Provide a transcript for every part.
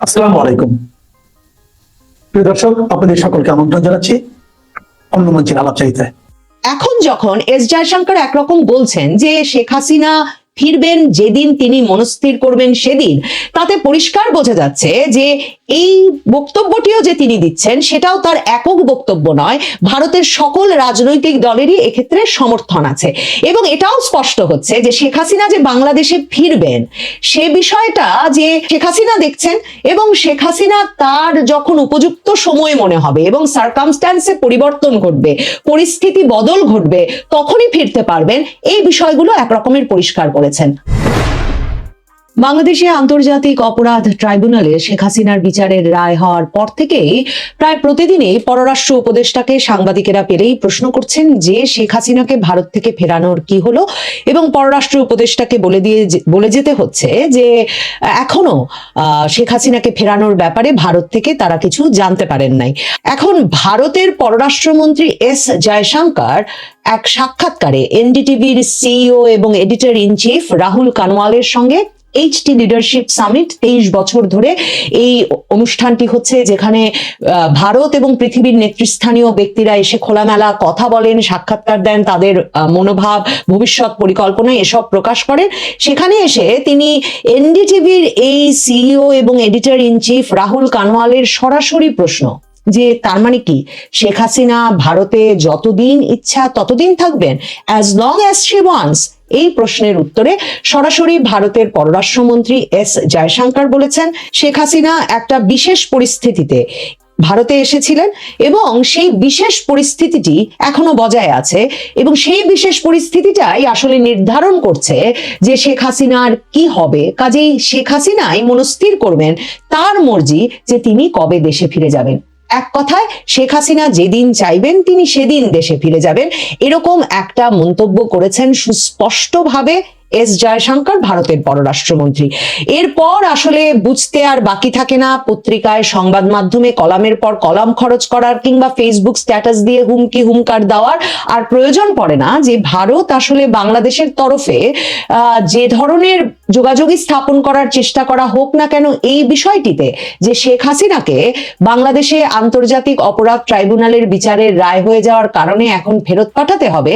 আসসালামু আলাইকুম। প্রিয় দর্শক, আপনাদের সকলকে আমন্ত্রণ জানাচ্ছি অন্য মঞ্চের আলাপচারিতায়। এখন যখন এস জয়শঙ্কর একরকম বলছেন যে শেখ হাসিনা ফিরবেন, যেদিন তিনি মনস্থির করবেন সেদিন। তাতে পরিষ্কার বোঝা যাচ্ছে যে এই বক্তব্যটিও যে তিনি দিচ্ছেন, সেটাও তার একক বক্তব্য নয়। ভারতের সকল রাজনৈতিক দলেরই এক্ষেত্রে সমর্থন আছে। এবং এটাও স্পষ্ট হচ্ছে যে শেখ হাসিনা যে বাংলাদেশে ফিরবেন, সে বিষয়টা যে শেখ হাসিনা দেখছেন এবং শেখ হাসিনা তার যখন উপযুক্ত সময় মনে হবে এবং সার্কামস্ট্যান্সে পরিবর্তন ঘটবে, পরিস্থিতি বদল ঘটবে, তখনই ফিরতে পারবেন। এই বিষয়গুলো একরকমের পরিষ্কার করেছেন বাংলাদেশে আন্তর্জাতিক অপরাধ ট্রাইব্যুনালে শেখ হাসিনার বিচারের রায় হওয়ার পর থেকেই প্রায় প্রতিদিনই পররাষ্ট্র উপদেষ্টাকে সাংবাদিকেরা পেলেই প্রশ্ন করছেন যে শেখ হাসিনাকে ভারত থেকে ফেরানোর কি হলো এবং পররাষ্ট্র উপদেষ্টাকে বলে দিয়ে বলে যেতে হচ্ছে যে, এখনও শেখ হাসিনাকে ফেরানোর ব্যাপারে ভারত থেকে তারা কিছু জানতে পারেন নাই। এখন ভারতের পররাষ্ট্রমন্ত্রী এস জয়শঙ্কর এক সাক্ষাৎকারে এনডিটিভির সিইও এবং এডিটর ইন চিফ রাহুল কানওয়ালের সঙ্গে এইচটি লিডারশিপ সামিট তেইশ বছর ধরে এই অনুষ্ঠানটি হচ্ছে যেখানে ভারত এবং পৃথিবীর নেতৃস্থানীয় ব্যক্তিরা এসে খোলামেলা কথা বলেন, সাক্ষাৎকার দেন, তাদের মনোভাব, ভবিষ্যৎ পরিকল্পনা এসব প্রকাশ করেন। সেখানে এসে তিনি এনডিটিভির এই সিইও এবং এডিটর ইন চিফ রাহুল কানওয়ালের সরাসরি প্রশ্ন, যে তার মানে কি? শেখ হাসিনা ভারতে যতদিন ইচ্ছা ততদিন থাকবেন as long as she wants এই প্রশ্নের উত্তরে সরাসরি ভারতের পররাষ্ট্রমন্ত্রী এস জয়শঙ্কর বলেছেন, শেখ হাসিনা একটা বিশেষ পরিস্থিতিতে ভারতে এসেছিলেন এবং সেই বিশেষ পরিস্থিতিটি এখনও বজায় আছে এবং সেই বিশেষ পরিস্থিতিটাই আসলে নির্ধারণ করছে যে শেখ হাসিনার কি হবে। কাজেই শেখ হাসিনাই মনস্থির করবেন তার মর্জি যে তিনি কবে দেশে ফিরে যাবেন। এক কথায়, শেখ হাসিনা যেদিন চাইবেন, তিনি সেদিন দেশে ফিরে যাবেন। এরকম একটা মন্তব্য করেছেন সুস্পষ্টভাবে এস জয়শঙ্কর, ভারতের পররাষ্ট্রমন্ত্রী এরপর আসলে বুঝতে আর বাকি থাকে না পত্রিকায়, সংবাদ মাধ্যমে কলামের পর কলাম খরচ করার কিংবা ফেসবুক স্ট্যাটাস দিয়ে হুমকি হুমকার দেওয়ার আর প্রয়োজন পড়ে না যে ভারত আসলে বাংলাদেশের তরফে যে ধরনের যোগাযোগই স্থাপন করার চেষ্টা করা হোক না কেন এই বিষয়টিতে যে শেখ হাসিনাকে বাংলাদেশে আন্তর্জাতিক অপরাধ ট্রাইব্যুনালের বিচারের রায় হয়ে যাওয়ার কারণে এখন ফেরত পাঠাতে হবে,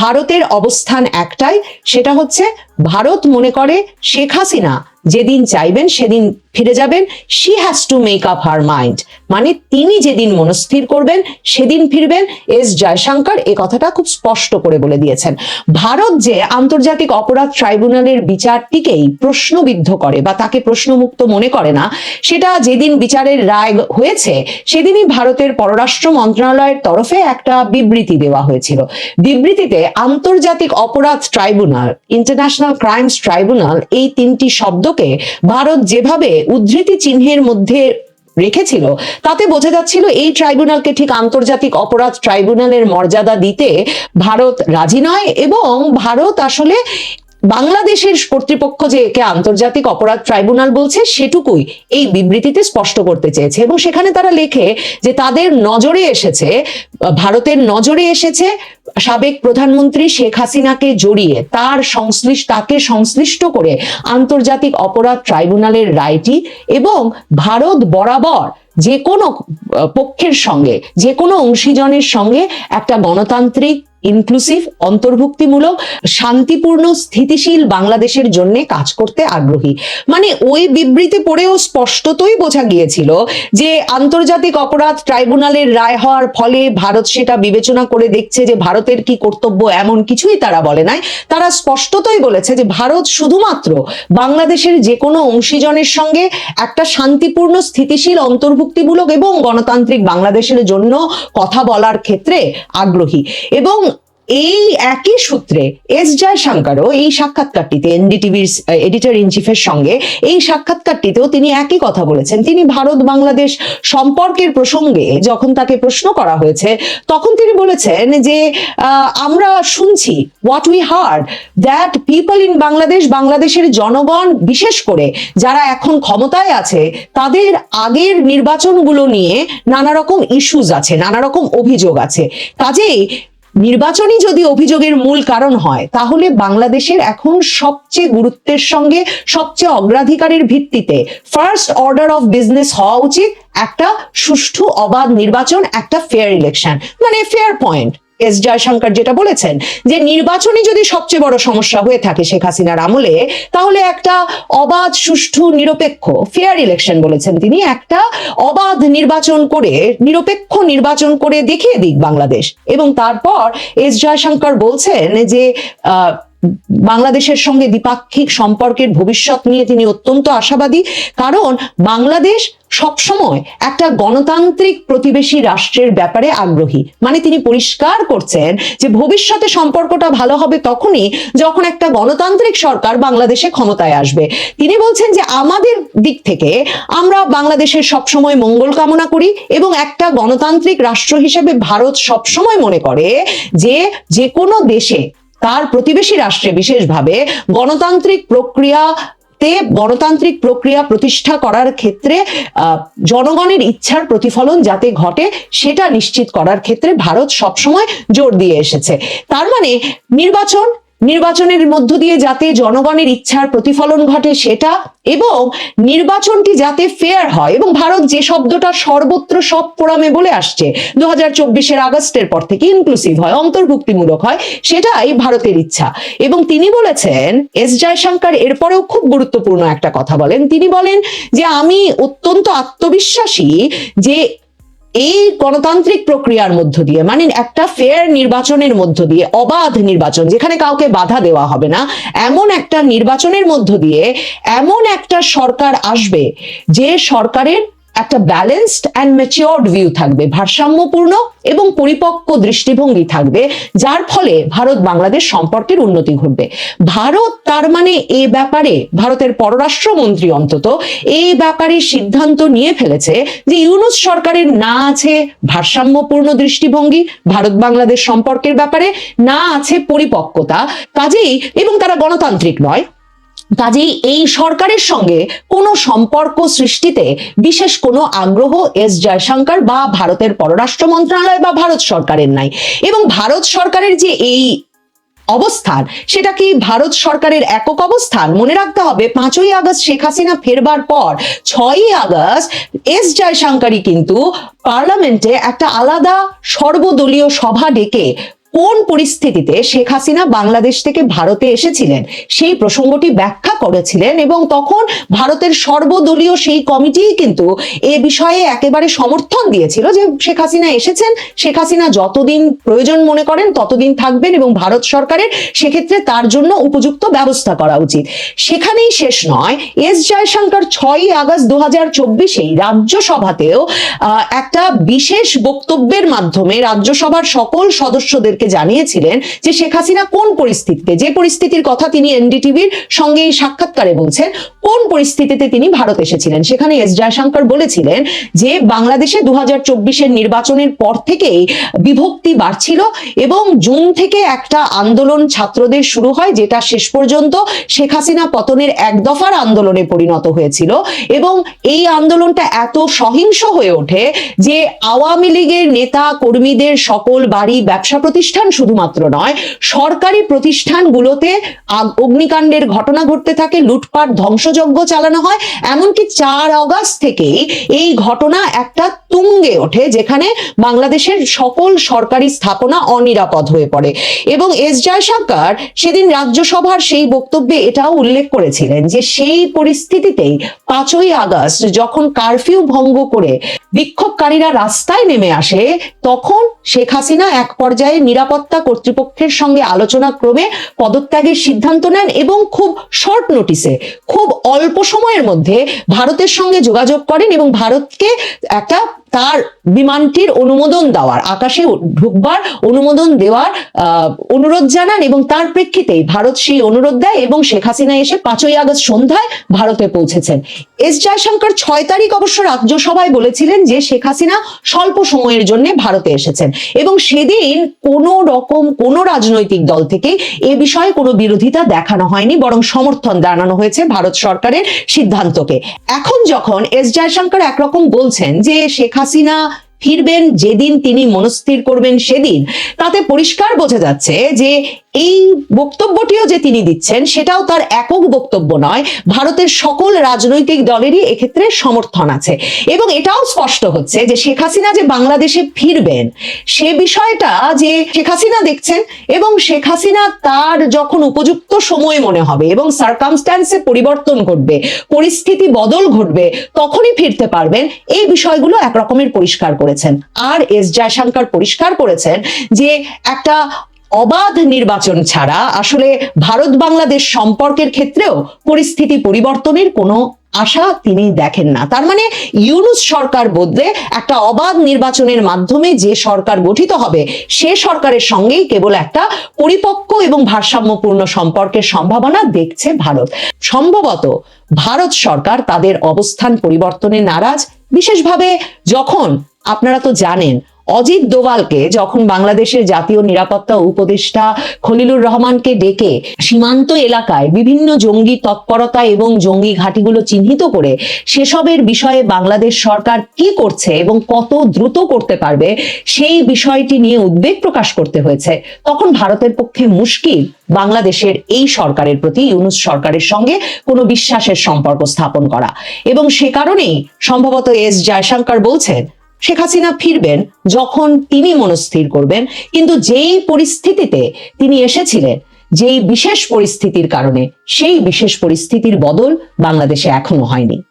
ভারতের অবস্থান একটাই, সেটা হচ্ছে ভারত মনে করে শেখ হাসিনা। যেদিন চাইবেন সেদিন ফিরে যাবেন। She has to make up her mind মানে তিনি যেদিন মনস্থির করবেন, সেদিন ফিরবেন। এস জয়শঙ্কর এ কথাটা খুব স্পষ্ট করে বলে দিয়েছেন। ভারত যে আন্তর্জাতিক অপরাধ ট্রাইব্যুনালের বিচারটিকেই প্রশ্নবিদ্ধ করে বা তাকে প্রশ্নমুক্ত মনে করে না, সেটা যেদিন বিচারের রায় হয়েছে, সেদিনই ভারতের পররাষ্ট্র মন্ত্রণালয়ের তরফে একটা বিবৃতি দেওয়া হয়েছিল। বিবৃতিতে আন্তর্জাতিক অপরাধ ট্রাইব্যুনাল, ইন্টারন্যাশনাল ক্রাইমস ট্রাইব্যুনাল এই তিনটি শব্দকে ভারত যেভাবে উদ্ধৃতি চিহ্নের মধ্যে রেখেছিল, তাতে বোঝা যাচ্ছিল এই ট্রাইব্যুনালকে ঠিক আন্তর্জাতিক অপরাধ ট্রাইব্যুনালের মর্যাদা দিতে ভারত রাজি নয় এবং ভারত আসলে বাংলাদেশের কর্তৃপক্ষ যে একে আন্তর্জাতিক অপরাধ ট্রাইব্যুনাল বলছে, সেটুকুই এই বিবৃতিতে স্পষ্ট করতে চেয়েছে এবং সেখানে তারা লেখে যে তাদের নজরে এসেছে, ভারতের নজরে এসেছে সাবেক প্রধানমন্ত্রী শেখ হাসিনাকে জড়িয়ে, তার সংশ্লিষ্ট, তাকে সংশ্লিষ্ট করে আন্তর্জাতিক অপরাধ ট্রাইব্যুনালের রায়টি এবং ভারত বরাবর যে কোনো পক্ষের সঙ্গে, যে কোনো অংশীজনের সঙ্গে একটা গণতান্ত্রিক ইনক্লুসিভ অন্তর্ভুক্তিমূলক, শান্তিপূর্ণ, স্থিতিশীল বাংলাদেশের জন্য কাজ করতে আগ্রহী। মানে ওই বিবৃতি পড়েও স্পষ্টতই বোঝা গিয়েছিল যে আন্তর্জাতিক অপরাধ ট্রাইব্যুনালের রায় হওয়ার ফলে ভারত সেটা বিবেচনা করে দেখছে যে ভারতের কি কর্তব্য এমন কিছুই তারা বলে নাই। তারা স্পষ্টতই বলেছে যে ভারত শুধুমাত্র বাংলাদেশের যে কোনো অংশীজনের সঙ্গে একটা শান্তিপূর্ণ, স্থিতিশীল, অন্তর্ভুক্তিমূলক এবং গণতান্ত্রিক বাংলাদেশের জন্য কথা বলার ক্ষেত্রে আগ্রহী। এবং এই একই সূত্রে এস জয়শঙ্করও এই সাক্ষাৎকারটিতে এনডিটিভির এডিটর ইন চিফের সঙ্গে এই সাক্ষাৎকারটিতেও তিনি একই কথা বলেছেন। তিনি ভারত বাংলাদেশ সম্পর্কের প্রসঙ্গে যখন তাকে প্রশ্ন করা হয়েছে, তখন তিনি বলেছেন যে আমরা শুনছি what we heard that people in Bangladesh, বাংলাদেশের জনগণ বিশেষ করে যারা এখন ক্ষমতায় আছে, তাদের আগের নির্বাচনগুলো নিয়ে নানা রকম ইস্যুজ আছে নানা রকম অভিযোগ আছে। কাজেই নির্বাচনই যদি অভিযোগের মূল কারণ হয়, তাহলে বাংলাদেশের এখন সবচেয়ে গুরুত্বের সঙ্গে, সবচেয়ে অগ্রাধিকারের ভিত্তিতে ফার্স্ট অর্ডার অফ বিজনেস হওয়া উচিত, একটা সুষ্ঠু, অবাধ নির্বাচন, একটা ফেয়ার ইলেকশন মানে ফেয়ার পয়েন্ট এস জয়শঙ্কর যেটা বলেছেন যে নির্বাচনই যদি সবচেয়ে বড় সমস্যা হয়ে থাকে শেখ হাসিনার আমলে তাহলে একটা অবাধ সুষ্ঠু নিরপেক্ষ ফেয়ার ইলেকশন বলেছেন তিনি একটা অবাধ নির্বাচন করে নিরপেক্ষ নির্বাচন করে দেখিয়ে দিক বাংলাদেশ। এবং তারপর এস জয়শঙ্কর বলছেন যে আহ, বাংলাদেশের সঙ্গে দ্বিপাক্ষিক সম্পর্কের ভবিষ্যৎ নিয়ে তিনি অত্যন্ত আশাবাদী, কারণ বাংলাদেশ সবসময় একটা গণতান্ত্রিক প্রতিবেশী রাষ্ট্রের ব্যাপারে আগ্রহী। মানে তিনি পরিষ্কার করছেন যে ভবিষ্যতে সম্পর্কটা ভালো হবে তখনই যখন একটা গণতান্ত্রিক সরকার বাংলাদেশে ক্ষমতায় আসবে। তিনি বলছেন যে আমাদের দিক থেকে আমরা বাংলাদেশের সবসময় মঙ্গল কামনা করি এবং একটা গণতান্ত্রিক রাষ্ট্র হিসেবে ভারত সবসময় মনে করে যে যে কোনো দেশে তার প্রতিবেশী রাষ্ট্রে বিশেষভাবে গণতান্ত্রিক প্রক্রিয়া তে গণতান্ত্রিক প্রক্রিয়া প্রতিষ্ঠা করার ক্ষেত্রে জনগণের ইচ্ছার প্রতিফলন যাতে ঘটে সেটা নিশ্চিত করার ক্ষেত্রে ভারত সবসময় জোর দিয়ে এসেছে। তার মানে নির্বাচন নির্বাচনের মধ্য দিয়ে যাতে জনগণের ইচ্ছার প্রতিফলন ঘটে সেটা এবং নির্বাচনটি যাতে ফেয়ার হয় এবং ভারত যে শব্দটা সর্বত্র সব ফোরামে বলে আসছে দু হাজার চব্বিশের আগস্টের পর থেকে ইনক্লুসিভ হয়, অন্তর্ভুক্তিমূলক হয়, সেটাই ভারতের ইচ্ছা। এবং তিনি বলেছেন, এস জয়শঙ্কর এরপরেও খুব গুরুত্বপূর্ণ একটা কথা বলেন। তিনি বলেন যে, আমি অত্যন্ত আত্মবিশ্বাসী যে এই গণতান্ত্রিক প্রক্রিয়ার মধ্য দিয়ে মানে একটা ফেয়ার নির্বাচনের মধ্য দিয়ে, অবাধ নির্বাচন, যেখানে কাউকে বাধা দেওয়া হবে না, এমন একটা নির্বাচনের মধ্য দিয়ে, এমন একটা সরকার আসবে, যে সরকারের একটা ব্যালেন্সড অ্যান্ড ম্যাচিওর্ড ভিউ থাকবে, ভারসাম্যপূর্ণ এবং পরিপক্ক দৃষ্টিভঙ্গি থাকবে, যার ফলে ভারত বাংলাদেশ সম্পর্কের উন্নতি ঘটবে। ভারত তার মানে এই ব্যাপারে ভারতের পররাষ্ট্রমন্ত্রী অন্তত এই ব্যাপারে সিদ্ধান্ত নিয়ে ফেলেছে যে ইউনুস সরকারের না আছে ভারসাম্যপূর্ণ দৃষ্টিভঙ্গি, ভারত বাংলাদেশ সম্পর্কের ব্যাপারে না আছে পরিপক্কতা, কাজেই এবং তারা গণতান্ত্রিক নয়। কাজেই এই সরকারের সঙ্গে কোনো সম্পর্ক সৃষ্টিতে বিশেষ কোনো আগ্রহ এস জয়শঙ্কর বা ভারতের পররাষ্ট্র মন্ত্রণালয় বা ভারত সরকারের নাই। এবং ভারত সরকারের যে এই অবস্থান, সেটা কি ভারত সরকারের একক অবস্থান? মনে রাখতে হবে, পাঁচই আগস্ট শেখ হাসিনা ফেরবার পর ছয়ই আগস্ট এস জয়শঙ্করই কিন্তু পার্লামেন্টে একটা আলাদা সর্বদলীয় সভা ডেকে কোন পরিস্থিতিতে শেখ হাসিনা বাংলাদেশ থেকে ভারতে এসেছিলেন? সেই প্রসঙ্গটি ব্যাখ্যা করেছিলেন এবং তখন ভারতের সর্বদলীয় সেই কমিটি কিন্তু এ বিষয়ে একেবারে সমর্থন দিয়েছিল যে শেখ হাসিনা এসেছেন, শেখ হাসিনা যতদিন প্রয়োজন মনে করেন ততদিন থাকবেন এবং ভারত সরকারের সেক্ষেত্রে তার জন্য উপযুক্ত ব্যবস্থা করা উচিত। সেখানেই শেষ নয়, এস জয়শঙ্কর ছয়ই আগস্ট দু হাজার চব্বিশেই রাজ্যসভাতেও একটা বিশেষ বক্তব্যের মাধ্যমে রাজ্যসভার সকল সদস্যদেরকে জানিয়েছিলেন যে শেখ হাসিনা কোন পরিস্থিতিতে, যে পরিস্থিতির কথা তিনি এনডিটিভির সঙ্গে এই সাক্ষাৎকারে বলছেন, কোন পরিস্থিতিতে তিনি ভারত এসেছিলেন? সেখানে এস জয়শঙ্কর বলেছিলেন যে বাংলাদেশে দু হাজার নির্বাচনের পর থেকেই বিভক্তি বাড়ছিল এবং জুন থেকে একটা আন্দোলন ছাত্রদের শুরু হয়, যেটা শেষ পর্যন্ত শেখ হাসিনা পতনের এক দফার আন্দোলনে পরিণত হয়েছিল এবং এই আন্দোলনটা এত সহিংস হয়ে ওঠে যে আওয়ামী লীগের নেতা কর্মীদের সকল বাড়ি ব্যবসা প্রতিষ্ঠান শুধুমাত্র নয়, সরকারি প্রতিষ্ঠানগুলোতে অগ্নিকাণ্ডের ঘটনা ঘটতে থাকে, লুটপাট, ধ্বংসযজ্ঞ চালানো হয়, এমনকি চার অগাস্ট থেকেই এই ঘটনা একটা তুঙ্গে ওঠে, যেখানে বাংলাদেশের সকল সরকারি স্থাপনা অনিরাপদ হয়ে পড়ে। এবং এস জয়শঙ্কর সেদিন রাজ্যসভার সেই বক্তব্যে এটাও উল্লেখ করেছিলেন যে সেই পরিস্থিতিতেই পাঁচই আগস্ট যখন কারফিউ ভঙ্গ করে বিক্ষোভকারীরা রাস্তায় নেমে আসে, তখন শেখ হাসিনা এক পর্যায়ে নিরাপত্তা কর্তৃপক্ষের সঙ্গে আলোচনা ক্রমে পদত্যাগের সিদ্ধান্ত নেন এবং খুব শর্ট নোটিসে খুব অল্প সময়ের মধ্যে ভারতের সঙ্গে যোগাযোগ করেন এবং ভারতকে একটা তার বিমানটির অনুমোদন দেওয়ার, আকাশে ঢুকবার অনুমোদন দেওয়ার অনুরোধ জানান এবং তার প্রেক্ষিতেই ভারত সেই অনুরোধ দেয় এবং শেখ হাসিনা এসে পাঁচই আগস্ট সন্ধ্যায় ভারতে পৌঁছেছেন। এস জয়শঙ্কর ছয় তারিখ অবশ্য রাজ্যসভায় বলেছিলেন যে শেখ হাসিনা স্বল্প সময়ের জন্য ভারতে এসেছেন এবং সেদিন কোনো রকম কোনো রাজনৈতিক দল থেকে এ বিষয়ে কোনো বিরোধিতা দেখানো হয়নি, বরং সমর্থন জানানো হয়েছে ভারত সরকারের সিদ্ধান্তকে। এখন যখন এস জয়শঙ্কর একরকম বলছেন যে শেখ হাসিনা ফিরবেন, যেদিন তিনি মনস্থির করবেন সেদিন। তাতে পরিষ্কার বোঝা যাচ্ছে যে এই বক্তব্যটিও যে তিনি দিচ্ছেন, সেটাও তার একক বক্তব্য নয়। ভারতের সকল রাজনৈতিক দলেরই এক্ষেত্রে সমর্থন আছে। এবং এটাও স্পষ্ট হচ্ছে যে শেখ হাসিনা যে বাংলাদেশে ফিরবেন, সে বিষয়টা যে শেখ হাসিনা দেখছেন এবং শেখ হাসিনা তার যখন উপযুক্ত সময় মনে হবে এবং সার্কামস্ট্যান্সে পরিবর্তন ঘটবে, পরিস্থিতি বদল ঘটবে, তখনই ফিরতে পারবেন, এই বিষয়গুলো এক রকমের পরিষ্কার করেছেন। আর এস জয়শঙ্কর পরিষ্কার করেছেন যে একটা অবাধ নির্বাচন ছাড়া আসলে ভারত বাংলাদেশ সম্পর্কের ক্ষেত্রেও পরিস্থিতি পরিবর্তনের কোনো আশা তিনি দেখেন না। তার মানে ইউনুস সরকার বদলে একটা অবাধ নির্বাচনের মাধ্যমে যে সরকার গঠিত হবে, সে সরকারের সঙ্গেই কেবল একটা পরিপক্ক এবং ভারসাম্যপূর্ণ সম্পর্কের সম্ভাবনা দেখছে ভারত। সম্ভবত ভারত সরকার তাদের অবস্থান পরিবর্তনে নারাজ। বিশেষভাবে যখন আপনারা তো জানেন, অজিত দোভালকে যখন বাংলাদেশের জাতীয় নিরাপত্তা উপদেষ্টা খলিলুর রহমানকে ডেকে সীমান্ত এলাকায় বিভিন্ন জঙ্গি তৎপরতা এবং জঙ্গি ঘাঁটিগুলো চিহ্নিত করে সেসবের বিষয়ে বাংলাদেশ সরকার কি করছে এবং কত দ্রুত করতে পারবে, সেই বিষয়টি নিয়ে উদ্বেগ প্রকাশ করতে হয়েছে। তখন ভারতের পক্ষে মুশকিল বাংলাদেশের এই সরকারের প্রতি, ইউনুস সরকারের সঙ্গে কোনো বিশ্বাসের সম্পর্ক স্থাপন করা। এবং সে কারণেই সম্ভবত এস জয়শঙ্কর বলছেন শেখ হাসিনা ফিরবেন যখন তিনি মনস্থির করবেন। কিন্তু যেই পরিস্থিতিতে তিনি এসেছিলেন, যেই বিশেষ পরিস্থিতির কারণে, সেই বিশেষ পরিস্থিতির বদল বাংলাদেশে এখনও হয়নি।